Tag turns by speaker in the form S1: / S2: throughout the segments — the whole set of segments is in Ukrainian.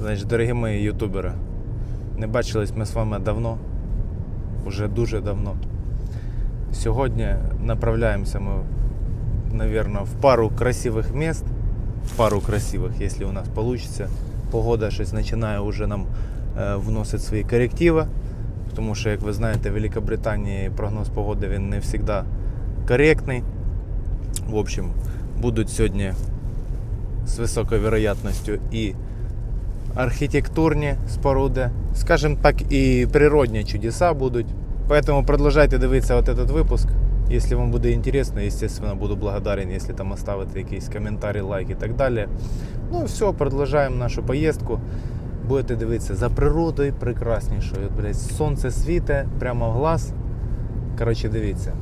S1: Значить, дорогі мої ютубери, не бачились ми з вами давно, уже дуже давно. Сьогодні направляємося ми, наверное, в пару красивих міст, в пару красивих, якщо у нас вийде. Погода щось починає вже нам е, вносити свої корективи, тому що, як ви знаєте, в Великобританії прогноз погоди він не завжди коректний. В общем, будуть сьогодні з високою вероятністю і архітектурні споруди, скажімо так, і природні чудеса будуть. Поэтому продолжайте дивитися вот этот выпуск. Если вам буде интересно, естественно, буду благодарен, если там оставите якийсь коментарі, лайк і так далі. Ну все, продовжуємо нашу поїздку. Будете дивитися за природою прекраснішою. От, Блядь, сонце світе прямо в глаз. Коротше, дивіться.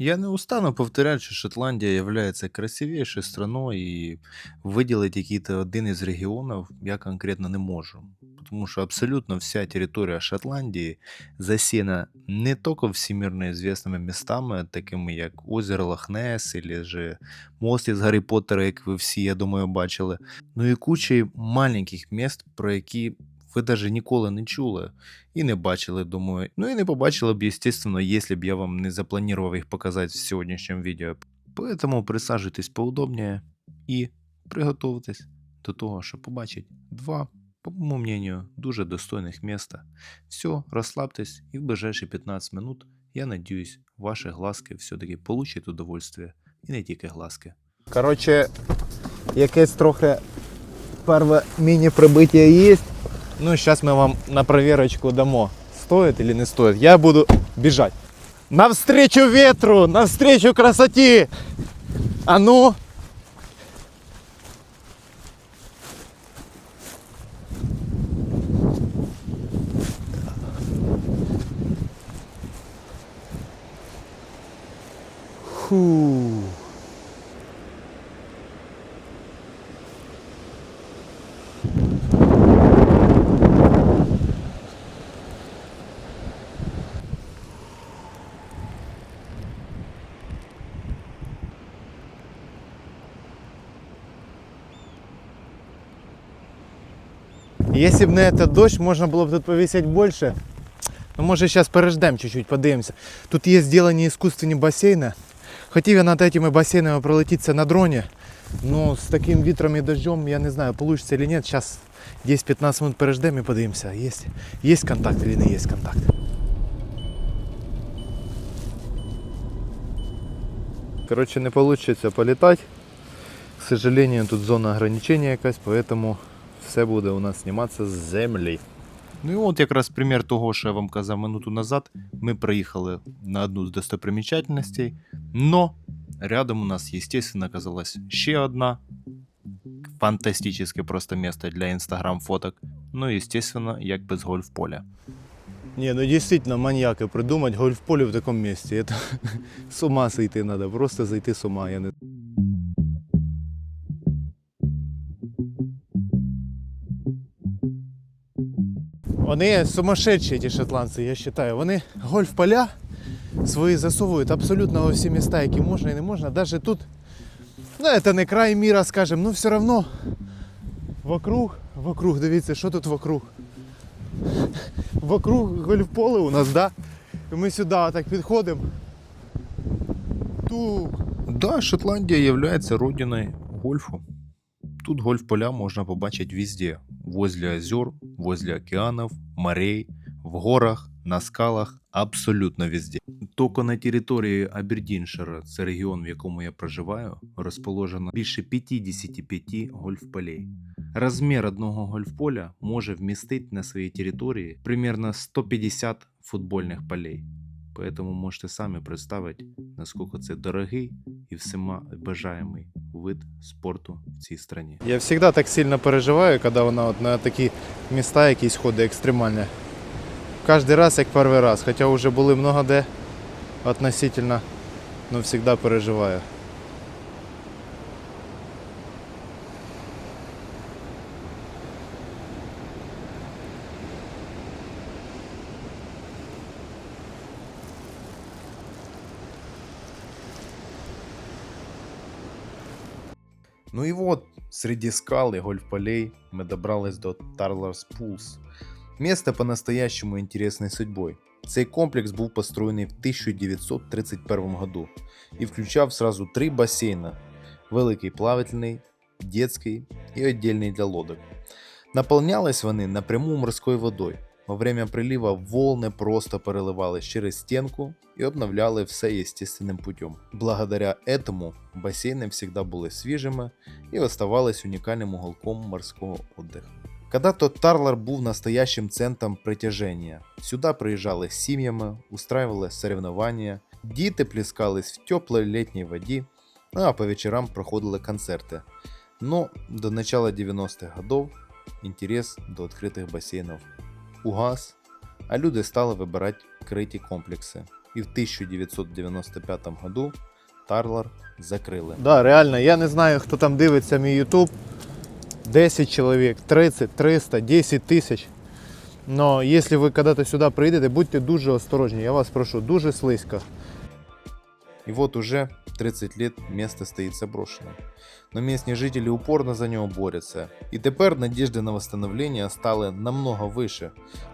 S1: Я не устану повторять, що Шотландія є красивішою страною і виділити якийсь один із регіонів я конкретно не можу. Тому що абсолютно вся територія Шотландії засіяна не тільки всемирно звісними містами, такими як озеро Лохнес, ж мост із Гаррі Поттера, як ви всі, я думаю, бачили, ну і куча маленьких міст, про які ви навіть ніколи не чули і не бачили, думаю. Ну і не побачили б, естественно, якщо б я вам не запланував їх показати в сьогоднішньому відео. Поэтому присаджуйтесь поудобніше і приготуйтесь до того, щоб побачити два, по моєму мнению, дуже достойних міста. Все, розслабтесь і в ближайші 15 минут, я надіюсь, ваші глазки все-таки получать удовольствие. І не тільки глазки. Коротше, якесь трохи перше міні-прибиття є. Ну, сейчас мы вам на проверочку дамо, стоит или не стоит. Я буду бежать. Навстречу ветру, навстречу красоте. А ну. Фу. Если бы не этот дождь, можно было бы тут повесить больше. Ну, може, зараз переждемо чуть-чуть, подивимося. Тут є зроблені іскусственні басейни. Хотів я над этими басейнами пролетіться на дроні. Ну, з таким вітром і дождем, я не знаю, получится или нет. Сейчас 10-15 минут переждемо і подивимося, є, є контакт или не є контакт. Короче, не получится полетать. К сожалению, тут зона ограничения якась, поэтому все буде у нас зніматися з землі. Ну і от якраз примір того, що я вам казав минуту назад. Ми приїхали на одну з достопримічательностей, но рядом у нас, естественно, оказалась ще одна фантастическое просто место для инстаграм фоток. Ну, естественно, як без гольф-поля. Не, ну действительно маньяки придумать гольф-поле в таком месте. Это с ума сойти надо, просто зайти с ума. Я не... Вони сумасшедші, ті шотландці, я вважаю. Вони гольф-поля свої засовують абсолютно во всі міста, які можна і не можна. Навіть тут, ну, це не край міра, скажем, ну все одно вокруг, вокруг, дивіться, що тут вокруг. Вокруг гольф-поле у нас, да? І ми сюди так підходимо. Тут. Да, Шотландія є родиною гольфу. Тут гольф-поля можно побачить везде. Возле озер, возле океанов, морей, в горах, на скалах, абсолютно везде. Только на території Абердіншера, це регіон, в якому я проживаю, розположено більше 55 гольф-полей. Розмір одного гольф-поля може вмістити на своїй території примерно 150 футбольних полей. Поэтому можете самі представити, наскільки це дорогий і всіма бажаємий вид спорту в цій страні. Я завжди так сильно переживаю, коли вона от на такі міста якісь ходить екстремальні. Кожен раз як перший раз, хоча вже були много де относительно, але завжди переживаю. Ну и вот, среди скал и гольф-полей мы добрались до Тарларс Пулс. Место по-настоящему интересной судьбой. Цей комплекс був построєний в 1931 году і включав сразу три басейна: великий плавательний, детський і віддільний для лодок. Наповнялись вони напряму морською водою. Во время прилива волны просто переливались через стенку и обновляли все естественным путем. Благодаря этому бассейны всегда были свежими и оставались уникальным уголком морского отдыха. Когда-то Тарлар був настоящим центром притяжения. Сюда приїжджали з сім'ями, устраивали соревнования, діти плескались в теплой летней воді, ну а по вечерам проходили концерти. Но до начала 90-х годов интерес до відкритих басейнів угас, а люди стали вибирати криті комплекси. І в 1995 году Тарлар закрили.
S2: Да, реально, я не знаю, хто там дивиться мій YouTube. 10 чоловік, 30, 300, 10 тисяч. Но якщо ви коли-то сюди прийдете, будьте дуже осторожні. Я вас прошу, дуже слизько.
S1: И вот уже 30 лет место стоит заброшенным. Но местные жители упорно за него борются. И теперь надежды на восстановление стали намного выше,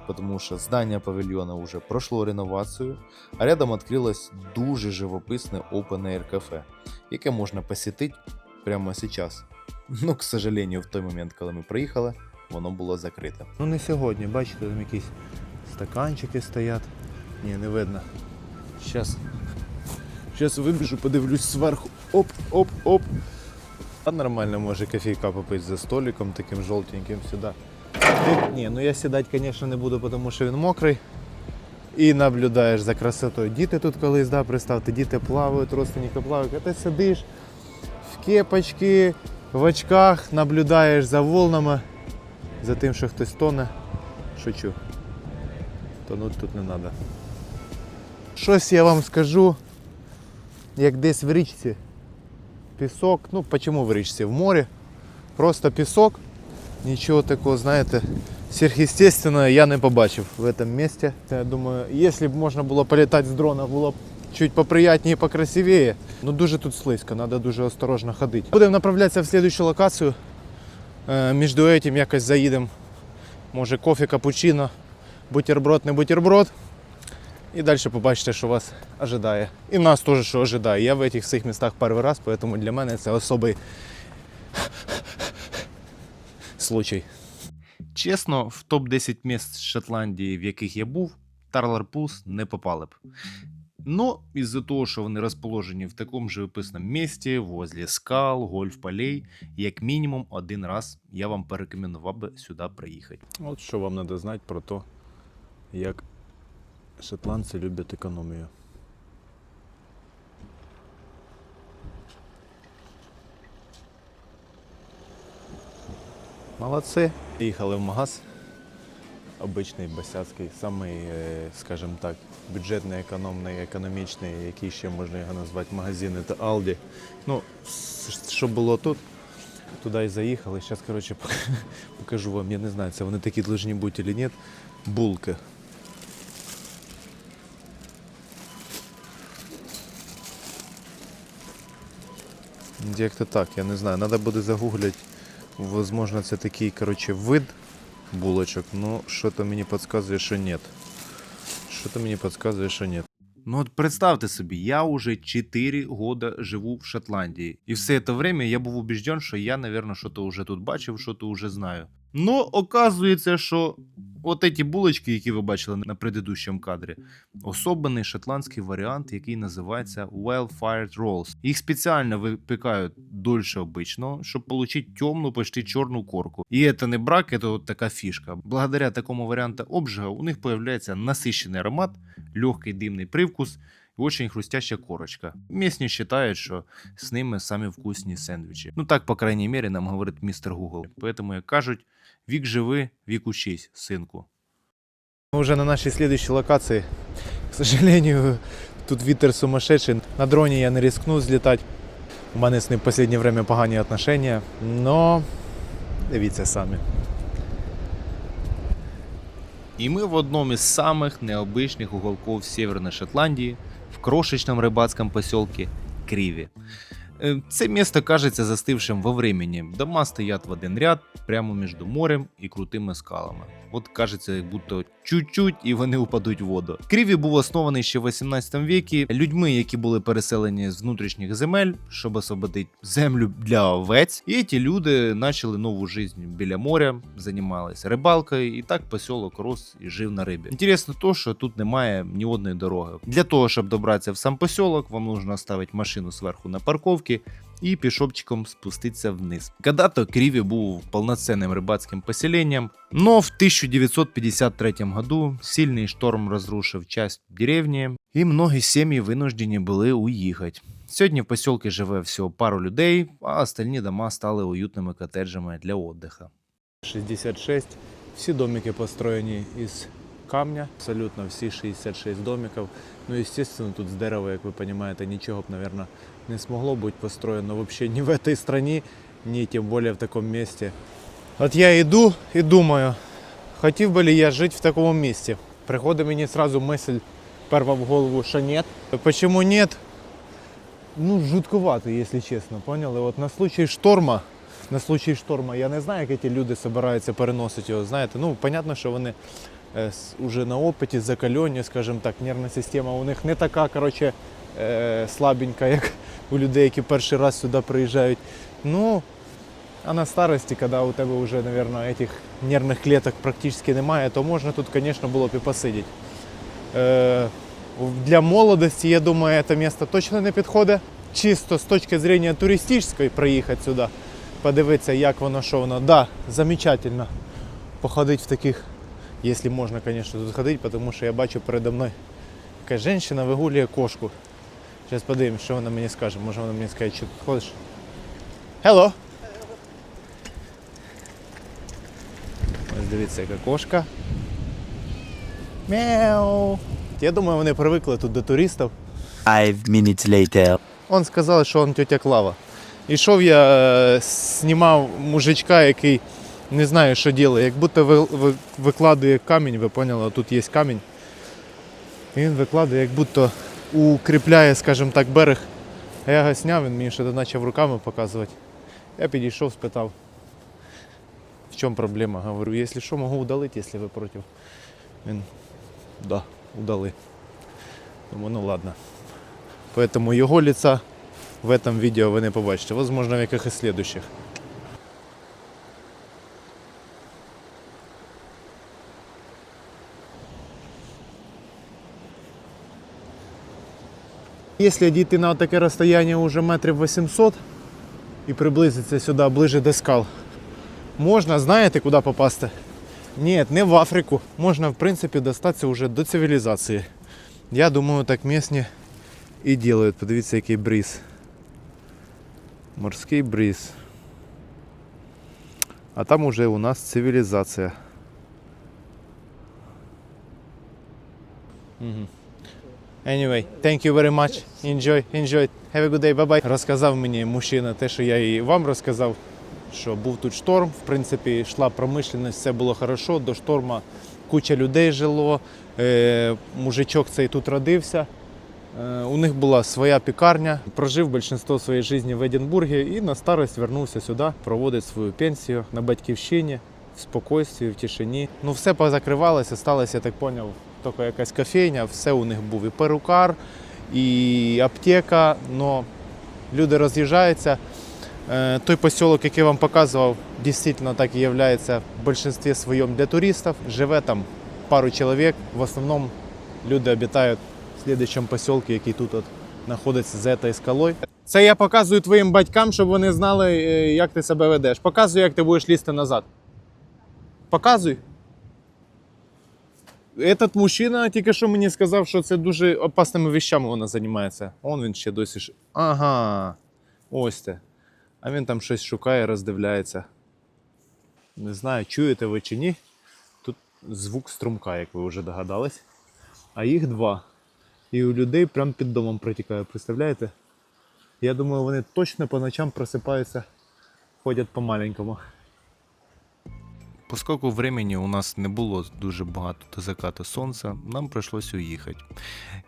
S1: потому что здание павильона уже прошло реновацию, а рядом открылось дуже живописне Open Air кафе, яке можна посетити прямо сейчас. Но, к сожалению, в той момент, коли ми приїхали, воно було закрите.
S2: Ну не сьогодні, бачите, там якісь стаканчики стоять. Ні, не видно. Зараз. Зараз вибіжу, подивлюсь зверху. Оп, оп, оп. А нормально може кофейка попити за столиком таким жовтеньким сюди. Ні, ну я сідати, звісно, не буду, тому що він мокрий. І наблюдаєш за красотою. Діти тут колись, да, представте, діти плавають, родственники плавають, а ти сидиш в кепочки, в очках, наблюдаєш за волнами, за тим, що хтось тоне. Шучу. Тонуть тут не треба. Щось я вам скажу, як десь в річці. Пісок, ну чому в річці? В морі. Просто пісок. Нічого такого, знаєте, сверхъестественного я не побачив в этом місці. Я думаю, якщо б можна було політати з дрона, було б чуть поприятніше і покрасивіше. Ну дуже тут слизько, треба дуже осторожно ходити. Будемо направлятися в слідчу локацію. Е, Між этим якось заїдемо. Може кофе, капучино, бутерброд, не бутерброд. І далі побачите, що вас ожидає. І нас теж що ожидає. Я в цих всіх містах перший раз, тому для мене це особий случай.
S1: Чесно, в топ-10 міст Шотландії, в яких я був, Тарлар Пулс не попали б. Но из-за того, що вони розположені в такому живописному місті, возле скал, гольф-полей, як мінімум один раз я вам порекомендував би сюди приїхати.
S2: От що вам треба знати про те, як шотландці люблять економію. Молодці. Їхали в магаз. Обичний басяцький, самий, е, скажімо так, бюджетний, економний, економічний, який ще можна його назвати магазини та Aldi. Ну, що було тут, туди і заїхали. Зараз, коротше, покажу вам, я не знаю, це вони такі должні бути чи ні. Булки. Як-то так, я не знаю. Треба буде загуглити. Возможно, це такий, коротше, вид булочок, ну що-то мені підказує, що ні. Що-то мені підказує, що ні.
S1: Ну от представте собі, я уже 4 года живу в Шотландії. І все це время я був убежден, що я, наверное, що-то уже тут бачив, що-то уже знаю. Но оказується, що от эти булочки, які ви бачили на предыдущому кадрі, особенний шотландський варіант, який називається Well-Fired Rolls. Їх спеціально випікають дольше обичного, щоб отримати темну, почти чорну корку. І це не брак, це от така фішка. Благодаря такому варіанту обжига у них появляється насищений аромат, легкий димний привкус і очень хрустяща корочка. Місні вважають, що з ними самі вкусні сендвічі. Ну так, по крайній мірі, нам говорить містер Google. Поэтому, як кажуть, вік живи, вік учись, синку.
S2: Мы уже на нашей следующей локации. К сожалению, тут ветер сумасшедший. На дроне я не рискну взлетать. У мене з ним в последнее время погані отношения. Но дивіться самі.
S1: І ми в одному із самих необычных уголков Северной Шотландии, в крошечном рыбацком поселке Криві.
S3: Э, Це місто кажеться застившим во времени. Дома стоять в один ряд, прямо між морем і крутими скалами. От кажеться, як будто чуть-чуть і вони упадуть в воду. Кріві був оснований ще в 18 віці людьми, які були переселені з внутрішніх земель, щоб освободити землю для овець. І ті люди почали нову життя біля моря, займалися рибалкою, і так посілок рос і жив на рибі. Інтересно то, що тут немає ні одної дороги. Для того, щоб добратися в сам посілок, вам нужно ставити машину зверху на парковці і пішопчиком спуститися вниз. Когда-то був повноцінним рибацьким поселенням, но в 1953 году сильний шторм розрушив часть деревні, і многі сім'ї винуждені були уїхати. Сьогодні в посілці живе всього пару людей, а остальні дома стали уютними котеджами для отдиха.
S1: 66. Всі домики построєні із камня, абсолютно всі 66 домиків. Ну, естественно, тут з дерева, як ви розумієте, нічого б, наверное, не смогло бути построєно вообще ні в этой стране, ні тим більше в такому місці. От я йду і думаю, хотів би ли я жити в такому місці. Приходить мені сразу мисль перша в голову, що нет. Почему нет? Ну, жутковато, якщо чесно, поняли? От на случай шторма, на случай шторма, я не знаю, як ці люди збираються переносити його. Знаєте, ну, понятно, що вони уже на опиті, закальоні, скажімо так, нервна система у них не така, коротше, е, слабенька, як у людей, які перший раз сюди приїжджають. Ну, а на старості, коли у тебе вже, мабуть, цих нервних клеток практично немає, то можна тут, звісно, було б і посидіти. Е, для молодості, я думаю, це місто точно не підходить. Чисто з точки зрення туристичної приїхати сюди, подивитися, як воно, що воно. Да, замечательно походити в таких, якщо можна, звісно, тут ходити, тому що я бачу передо мною якась жінка вигулює кошку. Зараз подивимось, що вона мені скаже. Може вона мені скаже, що тут ходиш. Hello! Ось дивіться, яка кошка. Мяу. Я думаю, вони привикли тут до туристів.
S4: Five minutes later.
S1: Он сказав, що он тетя Клава. Ішов я, знімав мужичка, який не знаю, що робить. Як будто ви, ви, викладує камінь, ви поняли, тут є камінь. І він викладує, як будто укріпляє, скажімо так, берег. А я його зняв, він мені ще почав руками показувати. Я підійшов, спитав, в чому проблема. Говорю, якщо що, можу удалити, якщо ви проти. Він, да, удали. Думаю, ну ладно. Поэтому його лица в этом видео ви не побачите. Возможно, в якихось следующих. Якщо дійти на таке розстояння уже метрів 800 і приблизитися сюди ближе до скал, можна, знаєте, куди попасти? Ні, не в Африку. Можна, в принципі, достатися вже до цивілізації. Я думаю, так місні і делают. Подивіться, який бриз. Морський бриз. А там уже у нас цивілізація. Мгм. Anyway, thank you very much. Enjoy, enjoy. Have a good day, bye-bye. Розказав мені мужчина те, що я і вам розказав, що був тут шторм. В принципі, йшла промишленість, все було хорошо. До шторма куча людей жило. Е, мужичок цей тут родився. Е, У них була своя пікарня. Прожив більшість своєї житті в Единбургі і на старость вернувся сюди, проводить свою пенсію на батьківщині, в спокійстві, в тишині. Ну, все позакривалося, сталося, я так зрозумів, тільки якась кофейня, все у них був і перукар, і аптека. Но люди роз'їжджаються. Е, Той поселок, який я вам показував, дійсно так і є в більшості своєму для туристів. Живе там пару чоловік. В основному люди обітають в слідчому поселку, який тут от знаходиться за цією скалою. Це я показую твоїм батькам, щоб вони знали, е, як ти себе ведеш. Показуй, як ти будеш лізти назад. Показуй. Этот мужчина тільки що мені сказав, що це дуже опасними вещами вона займається. Он він ще досі. ш- Ага. Ось це. А він там щось шукає, роздивляється. Не знаю, чуєте ви чи ні. Тут звук струмка, як ви вже догадались. А їх два. І у людей прямо під домом протікає, представляєте? Я думаю, вони точно по ночам просипаються, ходять по-маленькому. Поскольку времени у нас не було дуже багато до закату сонця, нам прийшлося уїхати.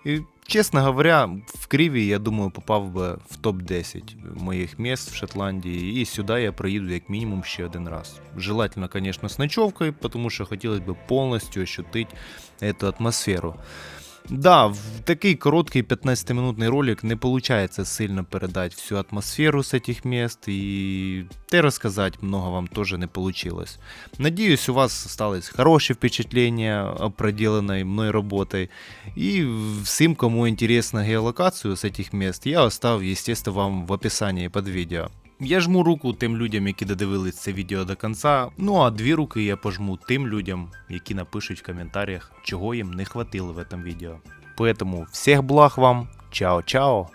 S1: І, чесно говоря, в Криві, я думаю, попав би в топ-10 моїх міст в Шотландії, і сюди я приїду як мінімум ще один раз. Желательно, звісно, з ночовкою, тому що хотілося б повністю ощутити цю атмосферу. Да, в такий короткий 15-минутний ролик не получается сильно передать всю атмосферу с этих мест, и те рассказать много вам тоже не получилось. Надеюсь, у вас остались хорошие впечатления о проделанной мной работой. И кому интересна геолокацию с этих мест, я оставлю, естественно, вам в описании под видео. Я жму руку тим людям, які додивились це відео до кінця. Ну а дві руки я пожму тим людям, які напишуть в коментарях, чого їм не хватило в этом відео. Поэтому всех благ вам, чао-чао!